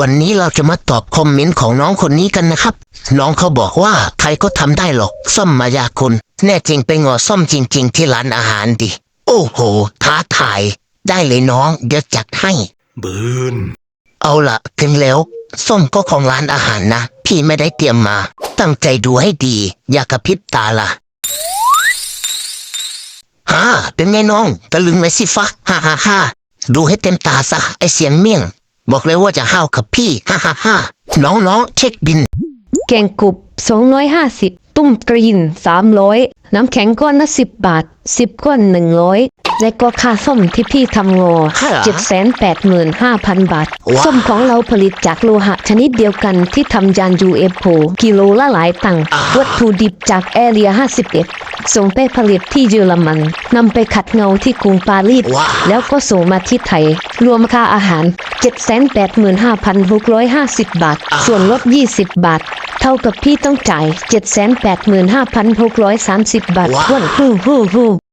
วันนี้เราจะมาตอบคอมเมนต์ของน้องคนนี้กันนะครับ น้องเขาบอกว่าใครก็ทำได้หรอกซ่อมมายาคนแน่จริงไปงอซ่อมจริง ๆ ที่ร้านอาหารดิ โอ้โห ท้าทาย ได้เลยน้องเดี๋ยวจัดให้ บืน เอาละถึงแล้วส้มก็ของร้านอาหารนะ พี่ไม่ได้เตรียมมา ตั้งใจดูให้ดี อย่ากระพริบตาล่ะฮ่าเป็นไงน้องตะลึงเลยสิฟะฮ่าฮ่าฮ่าดูให้เต็มตาซะไอเสียงเมี่ยง บอกเลยว่าจะห้าวกับพี่ ฮ่าฮ่าฮ่าน้องๆเช็คบิน แกงกรุบ250 ตุ้มกรีน 300 น้ำแข็งก้อนละ10 บาท 10 ก้อน 100 และก็ค่าส้มที่พี่ทำงอฮะ785,000 บาท ว้าว ส้มของเราผลิตจากโลหะชนิดเดียวกันที่ทำยาน UFO กิโลละหลายตังค์วัตถุดิบจากแอเรีย 51 ส่งไปผลิตที่เยอรมันนำไปขัดเงาที่กรุงปารีส ว้าว แล้วก็ส่งมาที่ไทย รวมค่าอาหาร 785,650 บาท ส่วนลด 20 บาท เท่ากับพี่ต้องจ่าย 785,630 บาทว้าวทวนฮู้ฮู้ฮู้